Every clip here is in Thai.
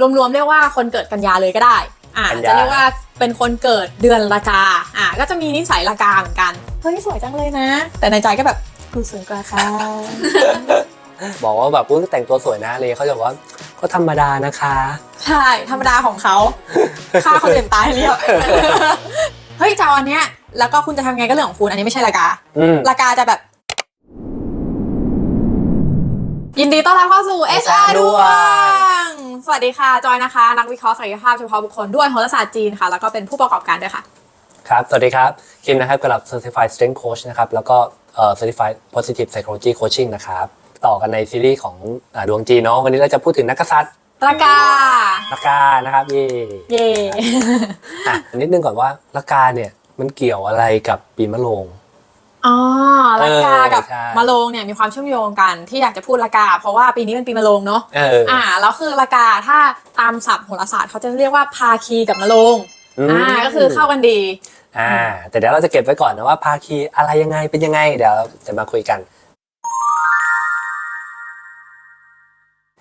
รวมๆเรียกว่าคนเกิดกันยาเลยก็ได้อ่ากันยา จะเรียกว่าเป็นคนเกิดเดือนละกาอ่าก็จะมีนิสัยละกาเหมือนกันเฮ้ยสวยจังเลยนะ แต่ในใจก็แบบกูสวยกว่าค่ะ บอกว่าแบบอุ๊ยแต่งตัวสวยนะเลยเขาจะบอกว่าก็ธรรมดานะคะ ใช่ ธรรมดาของเขา ฆ่าคนอื่นตายเรียบ เฮ้ยจะเอาอันเนี้ย แล้วก็คุณจะทำไงก็เรื่องของคุณ อันนี้ไม่ใช่ละกาอืมละกาจะแบบ ยินดีต้อนรับเข้าสู่ HR ดวง สวัสดีค่ะ จอยนะคะ นักวิเคราะห์ศักยภาพเฉพาะบุคคลด้วยโหราศาสตร์จีนค่ะ แล้วก็เป็นผู้ประกอบการด้วยค่ะ ครับ สวัสดีครับ คิมนะครับกับ Certified Strength Coach นะครับ แล้วก็เอ่อ Certified Positive Psychology Coaching นะครับ ต่อกันในซีรีส์ของอ่าดวงจีนเนาะ วันนี้เราจะพูดถึงนักกษัตริย์ละกาลักา นะครับ เย่เย่อะนิดนึงก่อนว่าลักาเนี่ย มันเกี่ยวอะไรกับปีมะโรง อ๋อละกากับเออใช่ มะโรงเนี่ยมีความเชื่อมโยงกันที่อยากจะพูดละกา เพราะว่าปีนี้เป็นปีมะโรงเนาะเอออ่าแล้วคือละกาถ้าตามศัพท์โหราศาสตร์เขาจะเรียกว่าภาคีกับมะโรงอืมอ่าก็คือเข้ากันดี อ่า แต่เดี๋ยวเราจะเก็บไว้ก่อนนะว่าภาคีอะไรยังไงเป็นยังไง เดี๋ยวจะมาคุยกัน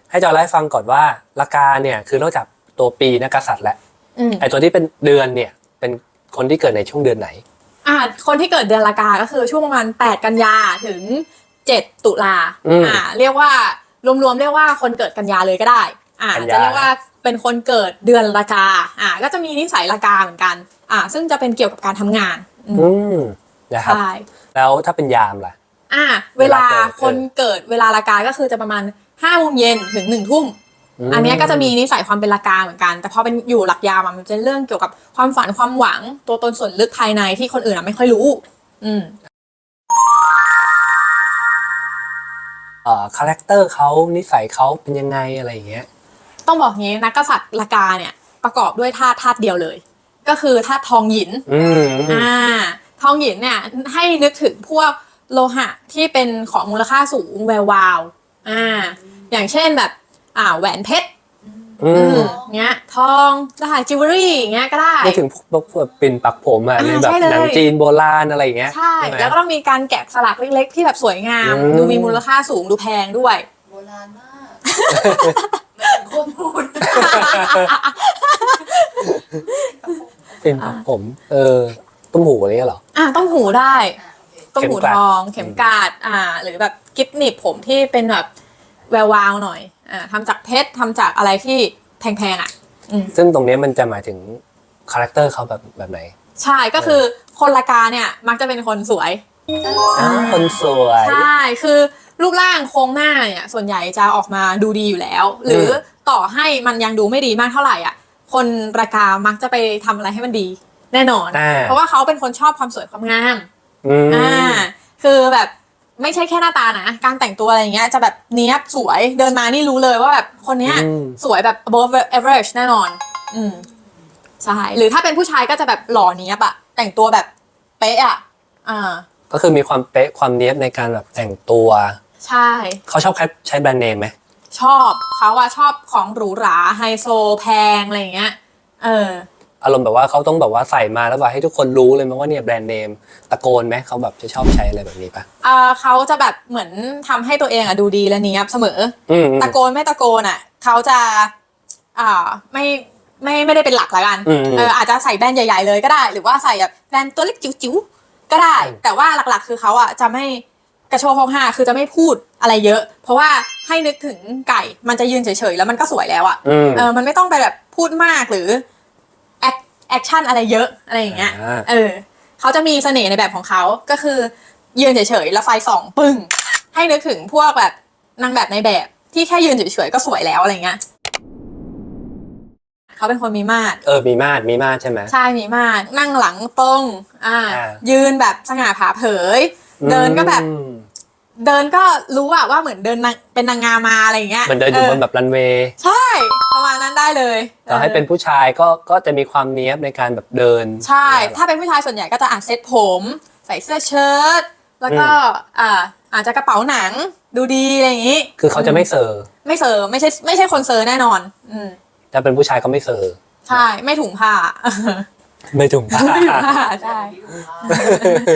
ให้จอยเล่าให้ฟังก่อนว่าลักาเนี่ยคือนอกจากตัวปีนักกษัตริย์แล้วอืมไอตัวที่เป็นเดือนเนี่ย เป็นคนที่เกิดในช่วงเดือนไหน อ่าคนที่เกิดเดือนละกาก็คือช่วงประมาณ8กันยาถึง 7 ตุลาอืมอ่าเรียกว่ารวมๆเรียกว่าคนเกิดกันยาเลยก็ได้ อ่ากันยา จะเรียกว่าเป็นคนเกิดเดือนละกาอ่าก็จะมีนิสัยละกาเหมือนกัน อ่า ซึ่งจะเป็นเกี่ยวกับการทำงานอืมอืมนะครับ ใช่แล้วถ้าเป็นยามล่ะ อ่า เวลาเวลาเกิด คนเกิดเวลาละกาก็คือจะประมาณ5โมงเย็นถึง1ทุ่มม อันเนี้ยก็จะมีนิสัยความเป็นละกาเหมือนกัน แต่พอเป็นอยู่หลักยามอะมันจะเรื่องเกี่ยวกับความฝันความหวัง ตัวตนส่วนลึกภายในที่คนอื่นอะไม่ค่อยรู้ อืมเอ่อคาแรคเตอร์เขานิสัยเขาเป็นยังไงอะไรอย่างเงี้ย ต้องบอกงี้นักกษัตริย์ละกาเนี่ยประกอบด้วยธาตุธาตุเดียวเลย ก็คือธาตุทองหยินอืมอ่า ทองหยินเนี่ยให้นึกถึงพวกโลหะที่เป็นของมูลค่าสูงแวววาว อ่า อย่างเช่นแบบ อ่าแหวนเพชรอือืมมเงี้ย ทองสหายจิวเวลรี่เงี้ยก็ได้ นึกถึงพวกพวกพวกปิ่นปักผมอะอ่าในแบบใช่เลย หนังจีนโบราณอะไรอย่างเงี้ยใช่ ไหม แล้วก็ต้องมีการแกะสลักเล็กๆ ที่แบบสวยงาม อืม ดูมีมูลค่าสูงดูแพงด้วย โบราณมากไม่เป็นคนพูดปิ่นปักผม เออตุ้มหูอะไรเงี้ยเหรอ อะต้องหูได้ อะโอเคต้องหูเข็มกลัดทอง เข็มกาดอ่า หรือแบบกิฟต์หนีบผมที่เป็นแบบ แวววาวหน่อยอ่าทำจากเพชรทำจากอะไรที่แพงๆอะอืมซึ่งตรงเนี้ยมันจะหมายถึงคาแรคเตอร์เขาแบบแบบไหนใช่ก็คือคนละกาเนี่ยมักจะเป็นคนสวย อ้าวคนสวย ใช่ คือรูปร่างโครงหน้าเนี่ยส่วนใหญ่จะออกมาดูดีอยู่แล้ว หรือต่อให้มันยังดูไม่ดีมากเท่าไหร่อะ คนรากามักจะไปทำอะไรให้มันดีแน่นอน อ่า เพราะว่าเขาเป็นคนชอบความสวยความงาม อืม อ่า คือแบบ ไม่ใช่แค่หน้าตานะ การแต่งตัวอะไรอย่างเงี้ยจะแบบเนี้ยบสวยเดินมานี่รู้เลยว่าแบบคนเนี้ยอืม สวยแบบ above average แน่นอน อืมใช่หรือถ้าเป็นผู้ชายก็จะแบบหล่อเนี้ยบอะแต่งตัวแบบเป๊ะอะอ่า ก็คือมีความเป๊ะความเนี้ยบในการแบบแต่งตัว ใช่ เขาชอบใช้ใช้แบรนด์เนมไหมชอบเขาอะชอบของหรูหราไฮโซแพงอะไรอย่างเงี้ย เออ อารมณ์แบบว่าเขาต้องแบบว่าใส่มาแล้วแบบให้ทุกคนรู้เลยมั้งว่าเนี่ยแบรนด์เนมตะโกนไหมเขาแบบจะชอบใช้อะไรแบบนี้ปะเออเขาจะแบบเหมือนทำให้ตัวเองอะดูดีและเนี้ยบเสมอ อืมอืม ตะโกนไม่ตะโกนอะเขาจะอ่าไม่ไม่ไม่ได้เป็นหลักละกันอืมเอออาจจะใส่แบรนด์ใหญ่ๆเลยก็ได้ หรือว่าใส่แบบแบรนด์ตัวเล็กจิ๋วๆก็ได้ อืม แต่ว่าหลักๆ คือเขาอะจะไม่กระโชกโฮกห้าคือจะไม่พูดอะไรเยอะ เพราะว่าให้นึกถึงไก่มันจะยืนเฉยๆแล้วมันก็สวยแล้วอะอืม เออมันไม่ต้องไปแบบพูดมากหรือ แอคแอคชั่นอะไรเยอะอะไรอย่างเงี้ย อ่า เออเขาจะมีเสน่ห์ในแบบของเขาก็คือยืนเฉยๆแล้วไฟส่องปึ้ง ให้นึกถึงพวกแบบนางแบบในแบบที่แค่ยืนเฉยๆก็สวยแล้วอะไรเงี้ยเขาเป็นคนมีมาตรเออ มีมาดมีมาดใช่ไหม ใช่มีมาตรนั่งหลังตรง อ่า อ่า ยืนแบบสง่าผ่าเผย เดินก็แบบ อืมเดินก็รู้อะว่าเหมือนเดินนางเป็นนางงามมาอะไรอย่างเงี้ยเหมันเดินอยู่บนแบบรันเวย์ ใช่ ประมาณนั้นได้เลยแต่ให้เป็นผู้ชายก็ก็จะมีความเนี้ยบในการแบบเดิน ใช่ ถ้าเป็นผู้ชายส่วนใหญ่ก็จะอ่านเซ็ตผม ใส่เสื้อเชิ้ตแล้วก็อ่าอาจจะกระเป๋าหนังดูดีอะไรอย่างงี้ คือเขาจะไม่เซอร์ไม่เซอร์ไม่ใช่ไม่ใช่คนเซอร์แน่นอน อืมถ้าเป็นผู้ชายก็ไม่เซอร์ใช่ไม่ถุงผ้าไม่ถุงผ้าไม่ถุงผ้าใช่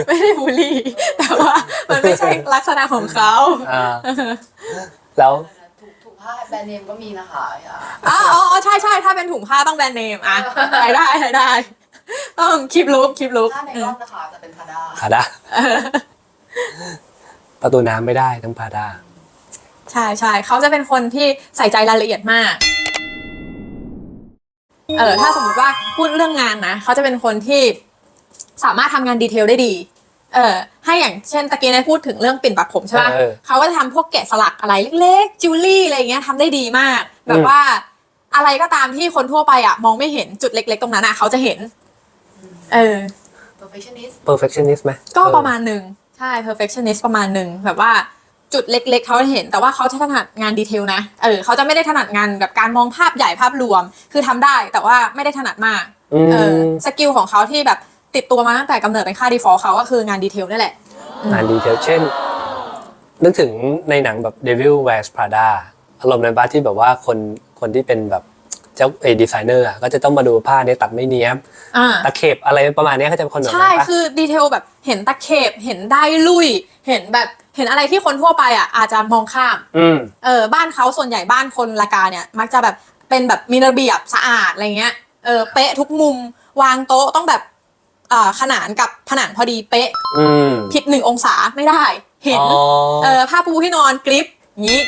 ไม่ได้บูลลี่ แต่ว่ามันไม่ใช่ลักษณะของเขาอ่าแล้วถูกถูก ผ้าแบรนด์เนมก็มีนะคะอย่าอ๋ออ๋ออ๋อใช่เป็นถุงผ้าต้องแบรนด์เนมอะใช้ได้ใช้ได้ ต้องคลิปลุกคลิปลุกถ้าในรอบนะคะจะเป็นพาด้าพาด้าประตูน้ำไม่ได้ต้องพาด้าใช่ใช่เขาจะเป็นคนที่ใส่ใจรายละเอียดมากเออถ้าสมมติว่าพูดเรื่องงานนะเขาจะเป็นคนที่สามารถทำงานดีเทลได้ดี เออให้อย่างเช่นตะกี้ได้พูดถึงเรื่องปิ่นปักผมใช่ปะเออเขาก็จะทำพวกแกะสลักอะไรเล็กๆจิวเวลรี่อะไรอย่างเงี้ยทำได้ดีมาก แบอืบมว่าอะไรก็ตามที่คนทั่วไปอะ มองไม่เห็นจุดเล็ก ๆ ตรงนั้นอะเขาจะเห็น เออ perfectionist perfectionist ไหมก็ประมาณหนึ่งใช่ perfectionist ประมาณหนึ่งแบบว่าจุดเล็กๆเขาเห็น แต่ว่าเขาจะถนัดงานดีเทลนะเออเขาจะไม่ได้ถนัดงานแบบการมองภาพใหญ่ภาพรวม คือทำได้แต่ว่าไม่ได้ถนัดมากอืมเออสกิลของเขาที่แบบ ติดตัวมาตั้งแต่กำเนิดเป็นค่า default เขาก็คืองานดีเทลนี่แหละ งานดีเทลเช่น นึกถึงในหนังแบบ Devil Wears Prada อารมณ์ในบ้านที่แบบว่าคนคนที่เป็นแบบเจ้าเอดีไซเนอร์ก็จะต้องมาดูผ้าเนี่ยตัดไม่เนี้ยบอ่า ตะเข็บอะไรประมาณเนี้ยเขาจะเป็นคนแบบใช่ นั้นปะ คือดีเทลแบบเห็นตะเข็บ เห็นได้ลุย เห็นแบบ เห็นอะไรที่คนทั่วไปอะอาจจะมองข้าม อืม เออ บ้านเขาส่วนใหญ่บ้านคนละกาเนี่ย มักจะแบบ เป็นแบบมีระเบียบสะอาดอะไรเงี้ย เออ เป๊ะทุกมุม วางโต๊ะต้องแบบ อ่าขนานกับผนังพอดีเป๊ะ อืม ผิดหนึ่งองศาไม่ได้ เห็นอ๋อ เออผ้าปูที่นอนกริปอย่างนี้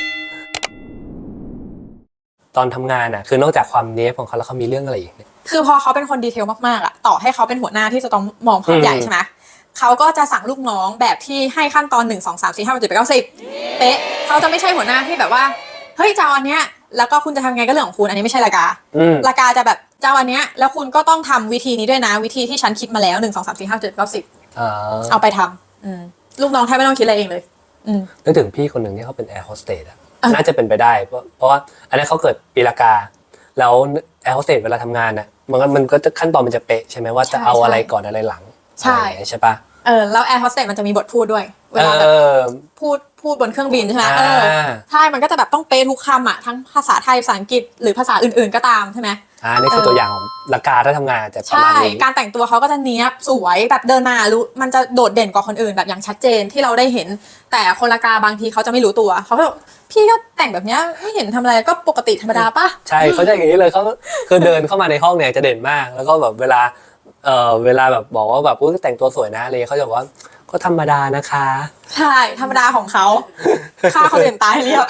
ตอนทำงานอะ คือนอกจากความเนี้ยบของเขาแล้วเขามีเรื่องอะไรอีกเนี่ย คือพอเขาเป็นคนดีเทลมากๆอะต่อให้เขาเป็นหัวหน้าที่จะต้องมองภาพใหญ่อืม ใช่ไหมเขาก็จะสั่งลูกน้องแบบที่ให้ขั้นตอนหนึ่งสองสามสี่ห้าหกเจ็ดแปดเก้าสิบเป๊ะเขาจะไม่ใช่หัวหน้าที่แบบว่า เฮ้ยจะเอาอันเนี้ย แล้วก็คุณจะทำไงก็เรื่องของคุณ อันนี้ไม่ใช่รากาอืมรากาจะแบบเจ้าอันเนี้ยแล้วคุณก็ต้องทำวิธีนี้ด้วยนะ วิธีที่ฉันคิดมาแล้วหนึ่งสองสามสี่ห้าเจ็ดเก้าสิบอ่าเอาไปทำอืมลูกน้องแทบไม่ต้องคิดอะไรเองเลย อืม นึกถึงพี่คนหนึ่งที่เขาเป็นแอร์โฮสเตสอะอะ น่าจะเป็นไปได้ เพราะเพราะว่าอันนี้นเขาเกิดปีละกา แล้วแอร์โฮสเตสเวลาทำงานอะมันก็มันก็จะขั้นตอนมันจะเป๊ะใช่ไหมว่าจะเอาอะไรก่อนอะไรหลังใช่อะไรอย่างเงี้ยใช่ปะ เออแล้วแอร์โฮสเตสมันจะมีบทพูดด้วย เวเอลาแบบอพูดพูดบนเครื่องบินใช่ไหมอ่าเออใช่มันก็จะแบบต้องเป๊ะทุกคำอะทั้งภาษาไทยภาษาอังกฤษหรือภาษาอื่นๆก็ตามใช่ไหมอ่านี่คือเออตัวอย่างของละกาถ้าทำงานจะประใช่มาณนี้การแต่งตัวเขาก็จะเนี้ยบสวยแบบเดินมารู้มันจะโดดเด่นกว่าคนอื่นแบบอย่างชัดเจนที่เราได้เห็น แต่คนละกาบางทีเขาจะไม่รู้ตัวเขาก็แบบพี่ก็แต่งแบบเนี้ยไม่เห็นทำอะไรก็ปกติธรรมดาปะใช่เขาจะอย่างนี้เลยเขาคือเดินเข้ามาในห้องเนี่ยจะเด่นมาก แล้วก็แบบเวลาเออเวลาแบบบอกว่าแบบอุ๊ยแต่งตัวสวยนะอะไรเขาจะบอกว่า ก็ธรรมดานะคะ ใช่ธรรมดาของเขาฆ่าคนอื่นตายเรียบ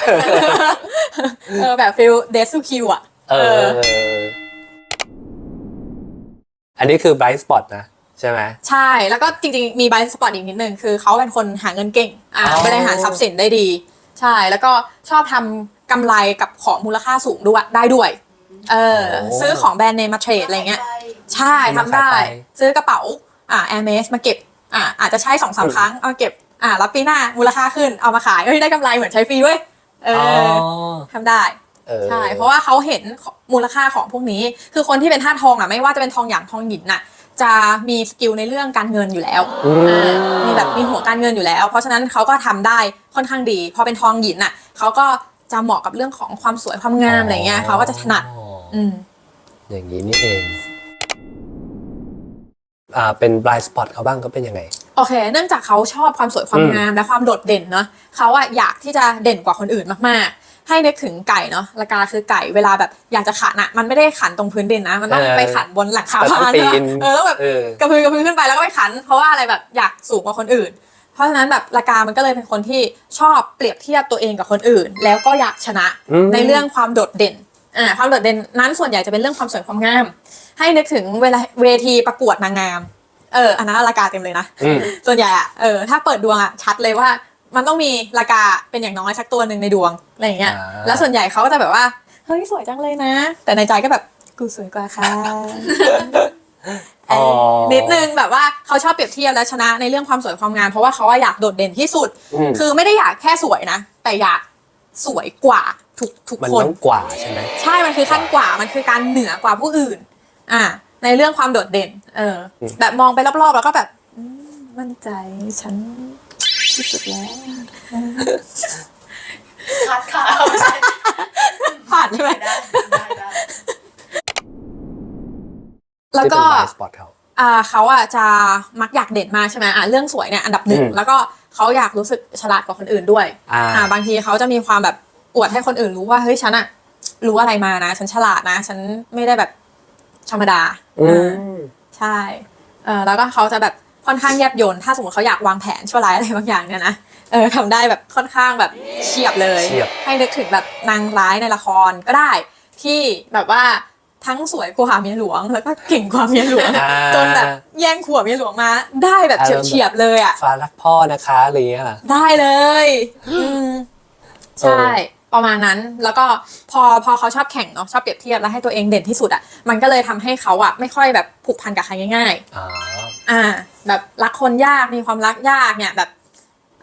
เออแบบฟิลเดซูคิวอะเออ อันนี้คือ bright spot นะใช่ไหมใช่แล้วก็จริงๆ มีไบสปอร์ตอีกนิดนึงคือเขาเป็นคนหาเงินเก่งอ่าอ๋อบริหารทรัพย์สินได้ดี ใช่แล้วก็ชอบทำกำไรกับของมูลค่าสูงด้วยได้ด้วยเออซื้อของแบรนด์เนมมาเทรดอะไรเงี้ย ใช่ทำได้ ซื้อกระเป๋าอ่าแอร์เมสมาเก็บ อ่าอาจจะใช้สองสามครั้งเอามาเก็บอ่าแล้วปีหน้ามูลค่าขึ้นเอามาขายเฮ้ยได้กำไรเหมือนใช้ฟรีเว้ยเออ๋ออทำได้เออใช่เพราะว่าเขาเห็นมูลค่าของพวกนี้ คือคนที่เป็นท่าสทองอะไม่ว่าจะเป็นทองหยางทองหยินน่ะ จะมีสกิลในเรื่องการเงินอยู่แล้วอืมอ่ามีแบบมีหัวการเงินอยู่แล้ว เพราะฉะนั้นเขาก็ทำได้ค่อนข้างดี พอเป็นทองหยินน่ะเขาก็จะเหมาะกับเรื่องของความสวยความงามอะไรเงี้ยเขาก็จะถนัดอ๋ออืมอย่างนี้นี่เอง อ่าเป็น blind spot เขาบ้างก็เป็นยังไง โอเค เนื่องจากเขาชอบความสวยความอืมงามและความโดดเด่นเนาะเขาอะอยากที่จะเด่นกว่าคนอื่นมากๆ ให้นึกถึงไก่เนาะละกาคือไก่เวลาแบบอยากจะขันอะมันไม่ได้ขันตรงพื้นดินนะ มันต้องไปขันบนหลังคาแต่ต้องบ้านปีใช่นปะเออแล้วแบบ เออ กระพือกระพือขึ้นไปแล้วก็ไปขัน เพราะว่าอะไรแบบอยากสูงกว่าคนอื่น เพราะฉะนั้นแบบละกามันก็เลยเป็นคนที่ชอบเปรียบเทียบตัวเองกับคนอื่น แล้วก็อยากชนะอืม ในเรื่องความโดดเด่น อ่าความโดดเด่นนั้นส่วนใหญ่จะเป็นเรื่องความสวยความงาม ให้นึกถึงเวลาเวทีประกวดนางงาม เอออันนั้นละกาเต็มเลยนะอืม ส่วนใหญ่อะเออถ้าเปิดดวงอะชัดเลยว่า มันต้องมีละกาเป็นอย่างน้อยสักตัวหนึ่งในดวงอะไรอย่างเงี้ยอ่า แล้วส่วนใหญ่เขาก็จะแบบว่าเฮ้ยสวยจังเลยนะ แต่ในใจก็แบบกูสวยกว่าค่ะเออนิดนึงแบบว่าเขาชอบเปรียบเทียบและชนะในเรื่องความสวยความงามเพราะว่าเขาว่าอยากโดดเด่นที่สุด อืม คือไม่ได้อยากแค่สวยนะ แต่อยาก สวยกว่าทุกทุกมันคน ต้องกว่าใช่ไหม ใช่ มันคือขั้นกว่า มันคือการเหนือกว่าผู้อื่น อ่า ในเรื่องความโดดเด่น เออ อืม แบบมองไปรอบๆ แล้วก็แบบอืมมั่นใจ ฉันที่สุดแล้ว คัดค่ะไม่ใช่ผ่านใช่ไหม ได้ได้ได้แล้วก็ ที่เป็น blind spot เขา อ่าเขาอะจะมักอยากเด่นมากใช่ไหมอ่าเรื่องสวยเนี่ยอันดับหนึ่งอืมแล้วก็ เขาอยากรู้สึกฉลาดกว่าคนอื่นด้วยอ่าอ่า บางทีเขาจะมีความแบบอวดให้คนอื่นรู้ว่าเฮ้ยฉันอะรู้อะไรมานะ ฉันฉลาดนะ ฉันไม่ได้แบบธรรมดาอือ่ามใช่เออแล้วก็เขาจะแบบค่อนข้างแยบยนถ้าสมมติเขาอยากวางแผนชั่วร้ายอะไรบางอย่างเนี่ยนะเออทำได้แบบค่อนข้างแบบเฉียบเลย เฉียบ ให้นึกถึงแบบนางร้ายในละครก็ได้ ที่แบบว่า ทั้งสวยกว่าเมียหลวง แล้วก็เก่งกว่าเมียหลวงอ่า จนแบบแย่งขัวเมียหลวงมาได้แบบเฉียบเฉียบๆเลยอะ ฟ้ารักพ่อนะคะอะไรอย่างเงี้ยเหรอ ได้เลย อืมใช่ ประมาณนั้น แล้วก็พอพอเขาชอบแข่งเนาะชอบเปรียบเทียบแล้วให้ตัวเองเด่นที่สุดอะ มันก็เลยทำให้เขาอะไม่ค่อยแบบผูกพันกับใครง่าย อ๋อๆ อ่า แบบรักคนยากมีความรักยากเนี่ยแบบ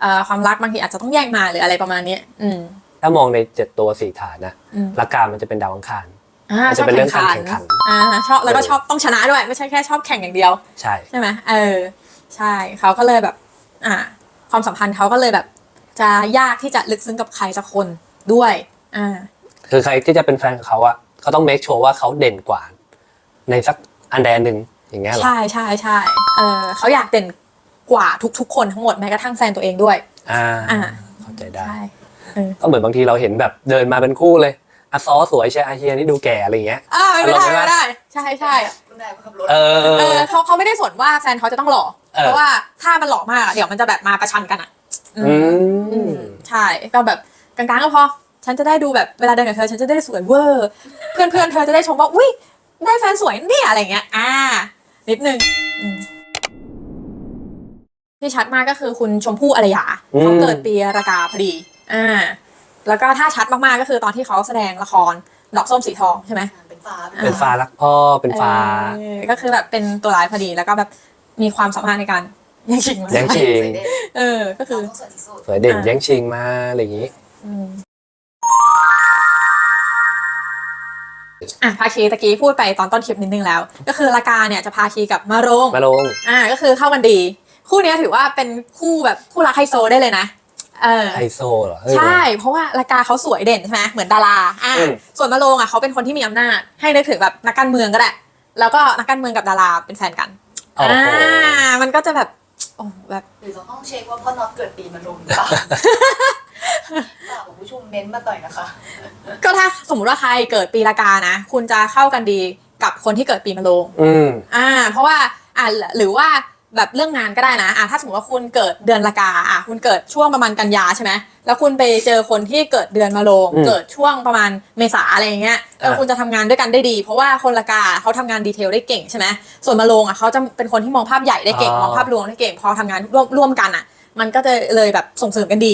เอ่อความรักบางทีอาจจะต้องแย่งมาหรืออะไรประมาณนี้อืม ถ้ามองในเจ็ดตัวสี่ฐานนะอืม หลักการมันจะเป็นดาวอังคารอ่า มันชจะอบเป็นเรื่แข่องงการขันแข่งขันอ่าชอบแล้วก็เออชอบต้องชนะด้วย ไม่ใช่แค่ชอบแข่งอย่างเดียว ใช่ใช่ไหมเออใช่เขาก็เลยแบบ อ่า ความสัมพันธ์เขาก็เลยแบบ จะยากที่จะลึกซึ้งกับใครสักคนด้วยอ่าคือใครที่จะเป็นแฟนกับเขาอะเขาต้องเมคชัวร์ว่าเขาเด่นกว่า ในสักอันใดอันหนึ่งอย่างเงี้ยเหรอใช่ใช่ใช่เออเขาอยากเด่นกว่าทุกๆ คนทั้งหมดแม้กระทั่งแฟนตัวเองด้วย อ่าอ่าเข้าใจได้ใช่ก็เหมือนบางทีเราเห็นแบบเดินมาเป็นคู่เลย อะซอสวยใช่อาเฮียนี่ดูแก่อะไรอย่างเงี้ย อ่าไม่ได้อารมณ์ไม่ไหมได้ ใช่ใช่คุณนายมาขับรถเออเออ เขาเขาไม่ได้สนว่าแฟนเขาจะต้องหล่อเออ เพราะว่าถ้ามันหล่อมากอะเดี๋ยวมันจะแบบมาประชันกันอะอือืมอืมมใช่ก็แบบกลางๆก็พอ ฉันจะได้ดูแบบเวลาเดินกับเธอ ฉันจะได้สวยเวอร์ เพื่อนเพื่อนๆเธอจะได้ชมว่าอุ้ยได้แฟนสวยเนี่ยอะไรเงี้ยอ่า นิดนึงอืมที่ชัดมากก็คือคุณชมพู่อารยาอืมเขาเกิดปีรากาพอดีอ่า แล้วก็ถ้าชัดมากๆก็คือตอนที่เขาแสดงละครดอกส้มสีทองใช่ไหมเป็นฟ้า เป็นฟ้ารักพ่อเป็นฟ้าเออก็คือแบบเป็นตัวร้ายพอดีแล้วก็แบบมีความสามารถในการแย่งชิงมาแย่งชิงเออ ก็คือต้องสวยที่สุดสวยเด่นอ่าแย่งชิงมาอะไรอย่างงี้ อืมอะพาคีตะกี้พูดไปตอนต้นคลิปนิดนึงแล้ว ก็คือละกาเนี่ยจะพาคีกับมารง มาลง อ่าก็คือเข้ากันดี คู่เนี้ยถือว่าเป็นคู่แบบคู่รักไฮโซได้เลยนะ เออ ไฮโซเหรอเฮ้ยใช่ เพราะว่าละกาเขาสวยเด่นใช่ไหมเหมือนดาราอ่าอืม ส่วนมารงอะเขาเป็นคนที่มีอำนาจ ให้นึกถึงแบบนักการเมืองก็ได้แล้วก็นักการเมืองกับดาราเป็นแฟนกันโอ้อ่าโหมันก็จะแบบโอ้แบบหรือเราต้องเช็คว่าพ่อน็อตเกิดปีมะรุนหรือเปล่า ฝากคุณผู้ชมเม้นต์มาต่อยนะคะ ก็ถ้าสมมติว่าใครเกิดปีละกานะ คุณจะเข้ากันดีกับคนที่เกิดปีมะโรงอืม อ่า เพราะว่าอ่าหรือว่า แบบเรื่องงานก็ได้นะอ่าถ้าสมมติว่าคุณเกิดเดือนละกาอ่าคุณเกิดช่วงประมาณกันยาใช่ไหมแล้วคุณไปเจอคนที่เกิดเดือนมะโรงอืมเกิดช่วงประมาณเมษาอะไรอย่างเงี้ยเอออ่าคุณจะทำงานด้วยกันได้ดี เพราะว่าคนละกาเขาทำงานดีเทลได้เก่งใช่ไหมส่วนมะโรงอะเขาจะเป็นคนที่มองภาพใหญ่ได้เก่งมองภาพรวมได้เก่งพอทำงานร่วมร่วมกันอะ มันก็จะเลยแบบส่งเสริมกันดี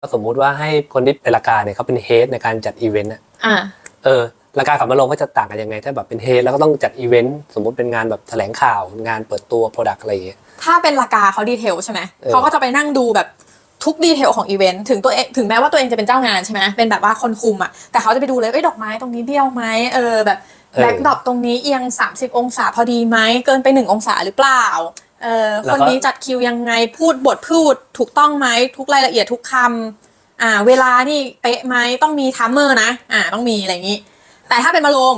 ก็สมมุติว่าให้คนที่เป็นราคาเนี่ยเขาเป็นเฮดในการจัดอีเวนต์อะอ่าเออ ราคากับมาลงก็จะต่างกันยังไง ถ้าแบบเป็นเฮดแล้วก็ต้องจัดอีเวนต์สมมติเป็นงานแบบแถลงข่าวงานเปิดตัวโปรดักต์อะไรอย่างเงี้ย ถ้าเป็นราคาเขาดีเทลใช่ไหมเออเขาก็จะไปนั่งดูแบบทุกดีเทลของอีเวนต์ถึงตัวเองถึงแม้ว่าตัวเองจะเป็นเจ้างานใช่ไหมเป็นแบบว่าคนคุมอะแต่เขาจะไปดูเลยเอ้ยดอกไม้ตรงนี้เบี้ยวไหมเออแบบแบ็คดรอปตรงนี้เอียง 30 องศาพอดีไหมเกินไป 1 องศาหรือเปล่าเออคนนี้จัดคิวยังไงพูดบทพูดถูกต้องไหมทุกรายละเอียดทุกคำอ่าเวลานี่เป๊ะไหมต้องมีทัมเมอร์นะอ่าต้องมีอะไรอย่างนี้ แต่ถ้าเป็นมาลง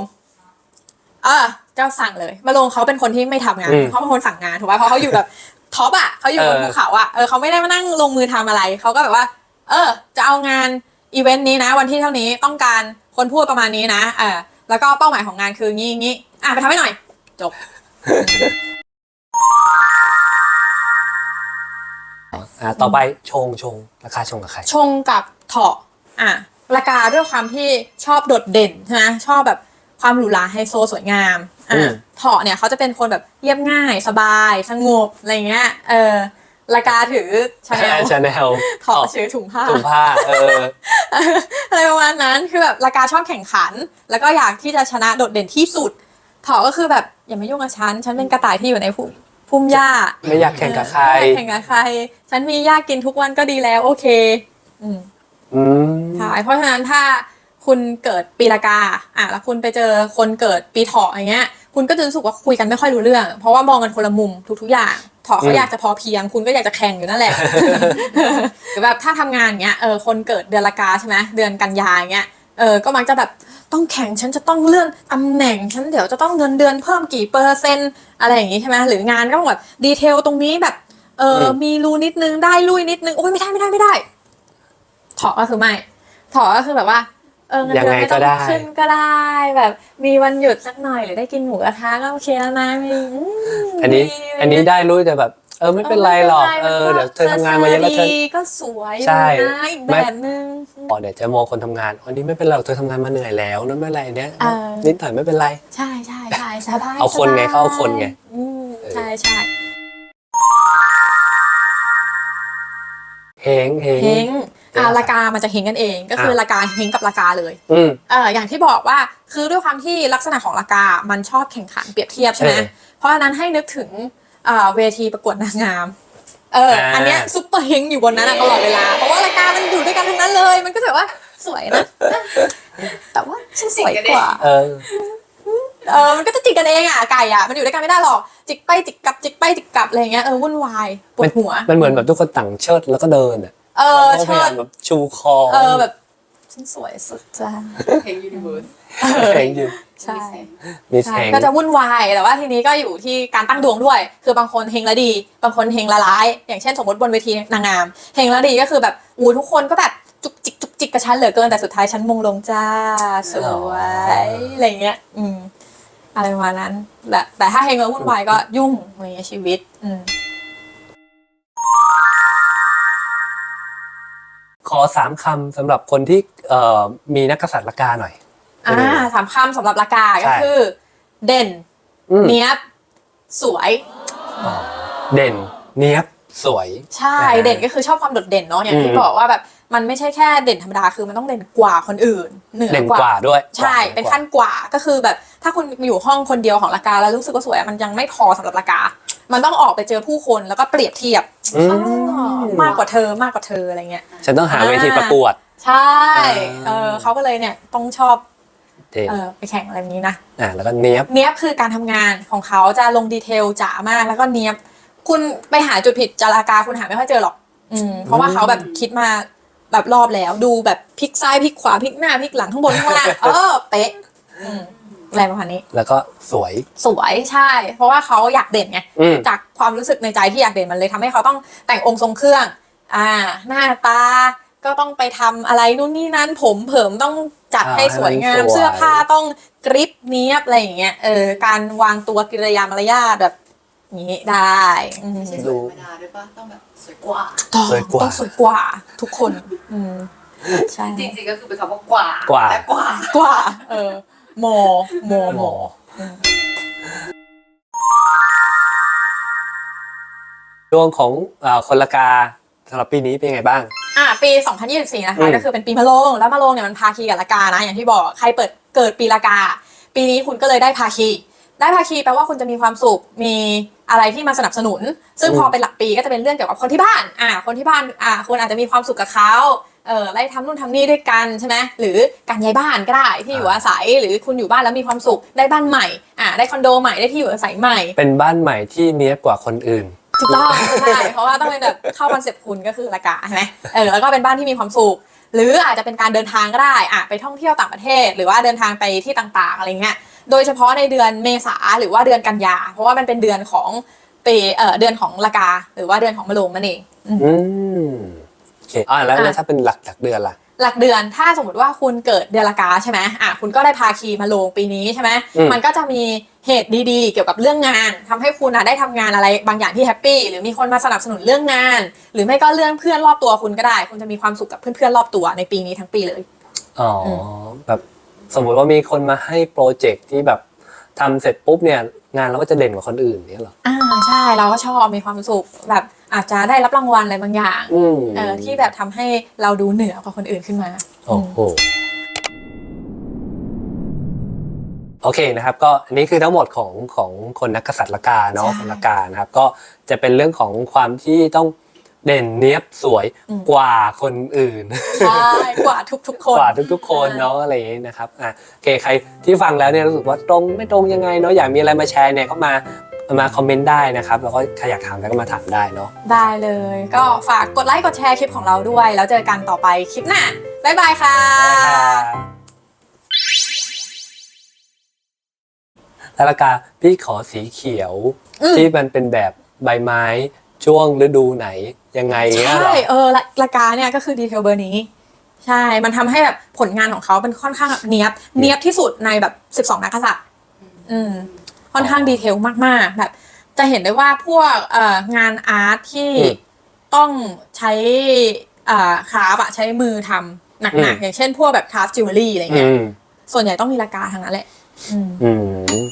เออเจ้าสั่งเลยมาลงเขาเป็นคนที่ไม่ทำงานอืม เขาเป็นคนสั่งงานถูกป่ะเพราะเขาอยู่แบบท็อปอะเขาอยู่บนเออภูเขาอะเออเขาไม่ได้มานั่งลงมือทำอะไรเขาก็แบบว่า เออ จะเอางานอีเวนต์นี้นะ วันที่เท่านี้ต้องการคนพูดประมาณนี้นะเออแล้วก็เป้าหมายของงานคืองี้งี้อะไปทำให้หน่อย จบ อ่าต่อไปชงชงราคาชงกับใครชงกับเถาะอะ ละกาด้วยความที่ชอบโดดเด่นใช่ไหมชอบแบบความหรูหราไฮโซสวยงามอือะมเถาะเนี่ยเขาจะเป็นคนแบบเรียบง่ายสบายสงบอะไรเงี้ยเออละกาถือชาแนลชาแนลเถาะถือถุงผ้า ถุงผ้าเออ อะไรประมาณนั้นคือแบบละกาชอบแข่งขัน แล้วก็อยากที่จะชนะโดดเด่นที่สุดเถาะก็คือแบบอย่ามายุ่งกับฉัน ฉันเป็นกระต่ายที่อยู่ในพุ่มพุ่มหญ้าไม่อยากแข่งกับใครไม่อยากแข่งกับใคร ฉันมีหญ้ากินทุกวันก็ดีแล้ว โอเค อืม อืมใช่เพราะฉะนั้นถ้าคุณเกิดปีละกาอะแล้วคุณไปเจอคนเกิดปีเถาะอย่างเงี้ย คุณก็จะรู้สึกว่าคุยกันไม่ค่อยรู้เรื่อง เพราะว่ามองกันคนละมุมทุก ๆ อย่างเถาะเขาอืมอยากจะพอเพียง คุณก็อยากจะแข่งอยู่นั่นแหละหรือแบบถ้าทำงานเงี้ยเออคนเกิดเดือนละกาใช่ไหมเดือนกันยาเงี้ยเออก็มักจะแบบต้องแข่งฉันจะต้องเลื่อนตำแหน่งฉันเดี๋ยวจะต้องเงินเดือนเพิ่มกี่เปอร์เซ็นต์อะไรอย่างงี้ใช่ไหมหรืองานก็ต้องแบบดีเทลตรงนี้แบบเอออืมมีรูนิดนึงได้ลุยนิดนึงโอ้ยไม่ได้ไม่ได้ไม่ได้ เถาะก็คือไม่ ถอก็คือแบบว่า เออเงินเดือนไม่ต้องยังไงก็ได้ ขึ้นก็ได้ แบบมีวันหยุดสักหน่อยหรือได้กินหมูกระทะก็โอเคแล้วนะมีมอันนี้ดีอันนี้ได้รู้แต่แบบ เออไม่เป็นไรหรอกเออเดี๋ยวเธอทำงานมาเยอะแล้วเธอดีก็สวยอยู่ใช่นะอีกแบบนึง อ๋อเดี๋ยวจะมองคนทำงานอันนี้ไม่เป็นไรหรอกเธอทำงานมาเหนื่อยแล้วนั่นไม่เป็นไรเนี่ยเออ นิดหน่อยไม่เป็นไร ใช่ใช่ใช่สบายเอาคนไงสบยเขาเอาคนไง อืมใช่ใช่เฮงเฮงเฮง อ่าเฮงราคามันจะเฮงกันเอง ก็คืออะราคาเฮงกับราคาเลยอืม เอออย่างที่บอกว่าคือด้วยความที่ลักษณะของราคามันชอบแข่งขันเปรียบเทียบใช่ไหมเออเพราะฉะนั้นให้นึกถึงเอ่อเวทีประกวดนางงามเอออ่าอันเนี้ยซุปเปอร์เฮงอยู่บนนั้นอะตลอดเวลาเพราะว่ารายการมันอยู่ด้วยกันทั้งนั้นเลย มันก็จะแบบว่าสวยนะ แต่ว่าฉันสวยกว่า เออ เออมันก็จะจิกกันเองอะไก่อะมันอยู่ด้วยกันไม่ได้หรอก จิกไปจิกกลับจิกไปจิกกลับอะไรอย่างเงี้ยเออวุ่นวายปวดหัว มันเหมือนแบบทุกคนต่างเชิดแล้วก็เดินอะ เออแล้วก็พเชิยายาดมแบบชูคอเออแบบฉันสวยสุดจ้าเพลงยูนิเวิร์สเฮงอยู่ใช่ มีเฮใช่งก็จะวุ่นวายแต่ว่าทีนี้ก็อยู่ที่การตั้งดวงด้วย คือบางคนเฮงและดี บางคนเฮงละร้าย อย่างเช่นสมมติบนเวทีนางงามเฮงและดีก็คือแบบอู้ทุกคนก็แบบจุกจิกจุกจิกกับฉันเหลือเกินแต่สุดท้ายฉันมงลงจ้าสวยอะไรเงี้ย อืมอะไรประมาณนั้นแต่แต่ถ้าเฮงแล้ววุ่นวายก็ยุ่งอะไรเงี้ยชีวิต อืม ขอสามคำสำหรับคนที่เอ่อมีนักกษัตริย์ละกาหน่อย อ่าสามคำสำหรับละกาใช่ก็คือ เด่น อืมเนี้ยบ สวย เด่นเนี้ยบสวย ใช่อ่าเด่นก็คือชอบความโดดเด่นเนาะอย่างที่อืม บอกว่าแบบมันไม่ใช่แค่เด่นธรรมดาคือมันต้องเด่นกว่าคนอื่นเหนือเด่นกว่ากว่า ด้วยใช่กว่าเป็นขั้นกว่าก็คือแบบถ้าคุณอยู่ห้องคนเดียวของละกาแล้วรู้สึกว่าสวยอะมันยังไม่พอสำหรับละกา มันต้องออกไปเจอผู้คนแล้วก็เปรียบเทียบ อืมอ๋อมากกว่าเธอมากกว่าเธออะไรเงี้ย ฉันต้องหาเวทีประกวด ใช่อ่าเออเขาก็เลยเนี่ยต้องชอบเด่นเออไปแข่งอะไรแบบนี้นะ อ่าแล้วก็เนี้ยบเนี้ยบคือการทำงานของเขาจะลงดีเทลจ๋ามากแล้วก็เนี้ยบคุณไปหาจุดผิดจารากาคุณหาไม่ค่อยเจอหรอก อืมเพราะว่าเขาแบบคิดมาแบบรอบแล้ว ดูแบบพลิกซ้ายพลิกขวาพลิกหน้าพลิกหลังข้างบนข้างล่างเออเป๊ะอืม อะไรประมาณนี้ แล้วก็สวย สวยใช่ เพราะว่าเขาอยากเด่นไงอืม จากความรู้สึกในใจที่อยากเด่นมันเลยทำให้เขาต้องแต่งองค์ทรงเครื่อง อ่า หน้าตาก็ต้องไปทำอะไรนู่นนี่นั่นผมเผิมต้องจัดอ่าให้สวยงามให้มันสวย เสื้อผ้าต้องกริปเนี้ยบอะไรอย่างเงี้ยเออการวางตัวกิริยามารยาทแบบนี้ได้อืมไม่ใช่สวยธรรมดาด้วยป่ะต้องแบบสวยกว่า ต้องสวยกว่า ต้องสวยกว่าทุกคน อืมใช่จริงๆก็คือเป็นคำว่ากว่า กว่าแต่กว่า กว่า เออ โมโมหโมมออืมดวงของเอ่อคนละกาสำหรับปีนี้เป็นยังไงบ้าง อะปี 2024 นะคะ อืม ก็คือเป็นปีมะโรงแล้วมะโรงเนี่ยมันพาคีกับละกานะ อย่างที่บอกใครเปิดเกิดปีละกา ปีนี้คุณก็เลยได้พาคี ได้พาคีแปลว่าคุณจะมีความสุขมีอะไรที่มาสนับสนุน ซึ่งพอเป็นหลักปีก็จะเป็นเรื่องเกี่ยวกับคนที่บ้านอ่าคนที่บ้านอ่าคุณอาจจะมีความสุขกับเขา เออไล่ทำนู่นทำนี่ด้วยกันใช่ไหมหรือการย้ายบ้านก็ได้ที่อยู่อาศัยหรือคุณอยู่บ้านแล้วมีความสุขได้บ้านใหม่อ่าได้คอนโดใหม่ได้ที่อยู่อาศัยใหม่ เป็นบ้านใหม่ที่เนี้ยบกว่าคนอื่นถูกต้องใช่เพราะว่าต้องเป็นแบบเข้าคอนเซ็ปต์คุณก็คือละกาใช่ไหมเออแล้วก็เป็นบ้านที่มีความสุขหรืออาจจะเป็นการเดินทางก็ได้อะไปท่องเที่ยวต่างประเทศ หรือว่าเดินทางไปที่ต่างๆอะไรเงี้ยโดยเฉพาะในเดือนเมษาหรือว่าเดือนกันยา เพราะว่ามันเป็นเดือนของปีเอ่อเดือนของละกา หรือว่าเดือนของมะโรงนั่นเองอืมอืมโอ เคอ่าแล้วอะแล้วถ้าเป็นหลักหลักเดือนล่ะ หลักเดือนถ้าสมมติว่าคุณเกิดเดือนละกาใช่ไหมอะคุณก็ได้พาคีมาลงปีนี้ใช่ไหมอืม มันก็จะมีเหตุดีๆ เกี่ยวกับเรื่องงานทำให้คุณอะได้ทำงานอะไรบางอย่างที่แฮปปี้หรือมีคนมาสนับสนุนเรื่องงาน หรือไม่ก็เรื่องเพื่อนรอบตัวคุณก็ได้ คุณจะมีความสุขกับเพื่อนๆรอบตัวในปีนี้ทั้งปีเลย อ๋ออแบบสมมุติว่ามีคนมาให้โปรเจกต์ที่แบบ ทำเสร็จปุ๊บเนี่ยงานเราก็จะเด่นกว่าคนอื่นเนี่ยเหรอ อ่าใช่เราก็ชอบมีความสุขแบบอาจจะได้รับรางวัลอะไรบางอย่างอืมเออที่แบบทำให้เราดูเหนือกว่าคนอื่นขึ้นมา โอ้โห โอเคนะครับก็อันนี้คือทั้งหมดของของคนนักกษัตริย์ละกาเนาะใช่ คนละกานะครับก็จะเป็นเรื่องของความที่ต้อง เด่นเนี้ยบสวยอืมกว่าคนอื่น ใช่กว่าทุกๆคน กว่าทุกๆคนเนาะอะไรอย่างนี้นะครับอะโอเคใครที่ฟังแล้วเนี่ยรู้สึกว่าตรงไม่ตรงยังไงเนาะอยากมีอะไรมาแชร์เนี่ยก็มามาคอมเมนต์ได้นะครับ แล้วก็ใครอยากถามอะไรก็มาถามได้เนาะได้เลย ก็ฝากกดไลค์กดแชร์คลิปของเราด้วย แล้วเจอกันต่อไปคลิปหน้าบ๊ายบายค่ะแล้วละกาพี่ขอสีเขียวอืมที่มันเป็นแบบใบไม้ ช่วงฤดูไหนยังไงเงี้ยเหรใช่อ เออละรายการเนี่ยก็คือดีเทลเบอร์นี้ ใช่ มันทำให้แบบผลงานของเขาเป็นค่อนข้างแบบเนียบเนียบที่สุดในแบบสิบสองนักกษัตริย์อืมค่อนข้างดีเทลมากๆ แบบ จะเห็นได้ว่าพวกเอ่องานอาร์ตที่อืมต้องใช้อ่าคราฟอะใช้มือทำหนักอืมๆ อย่างเช่นพวกแบบคราฟจิวเวลรี่อะไรอืเงี้ยมส่วนใหญ่ต้องมีราคาทางนั้นแหละอืม อืม